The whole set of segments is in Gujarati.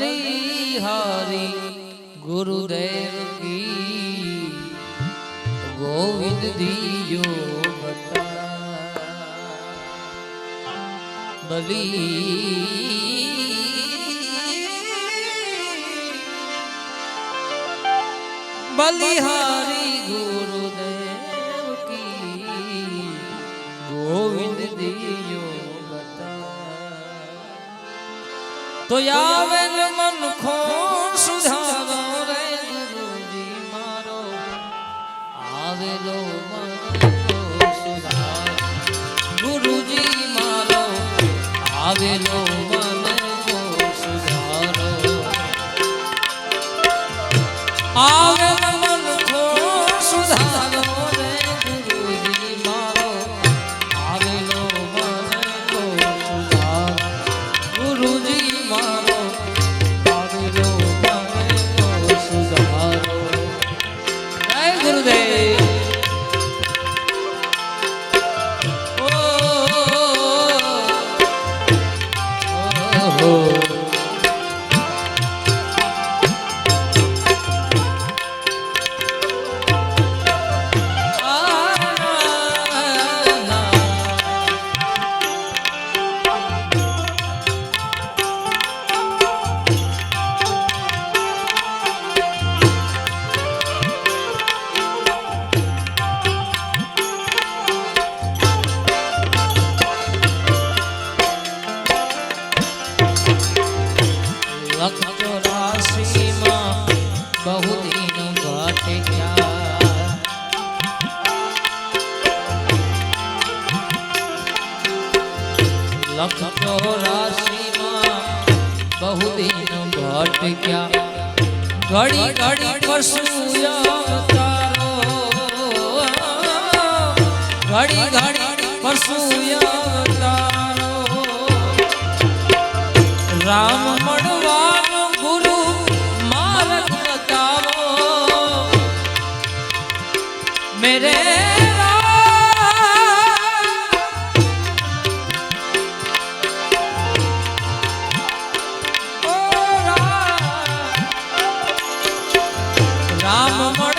બલિહારી ગુરુદેવ કી ગોવિંદ દિયો બલી બલિહારી ગુરુદેવ કી ગોવિંદ દિયો તો આવે ને મન ખો સુધારો રે ગુરુજી મારો. આવેલો મન ખો સુધારો. ગુરુજી મારો. આવેલો મન ખો સુધારો. આવે લખ ચોરાસીમાં બહુ દિન ભટક્યા ઘડી ઘડી કશું અવતારો. ઘડી ઘડી કશું અવતારો. રામ મળવાનો ગુરુ માર્ગ બતાવો મેરે રામ મળવાનો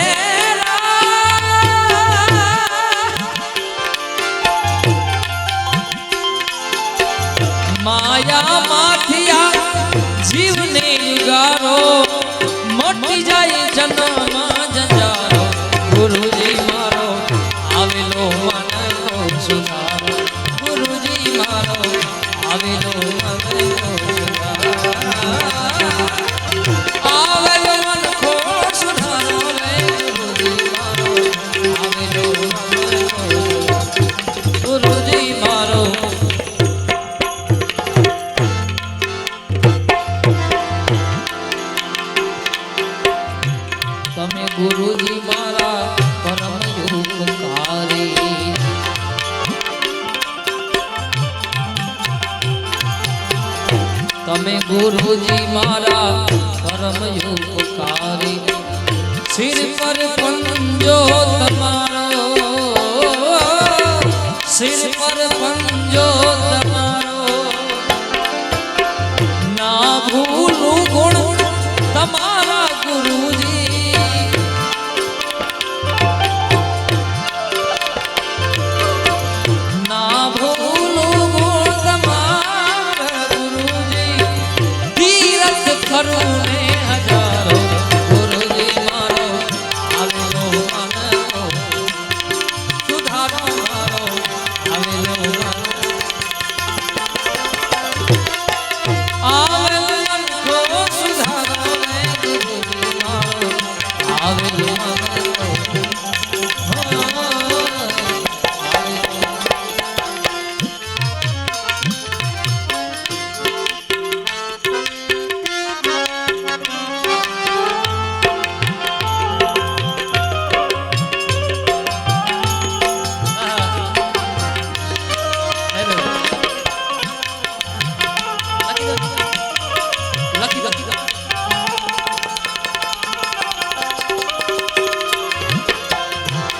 जन्म गुरु जी मारा परम उपकारी તમે ગુરુજી મારા પરમ ઉપકારી સિર પર પંજો તમારો સિર પર પંજો તમારો ના ભૂ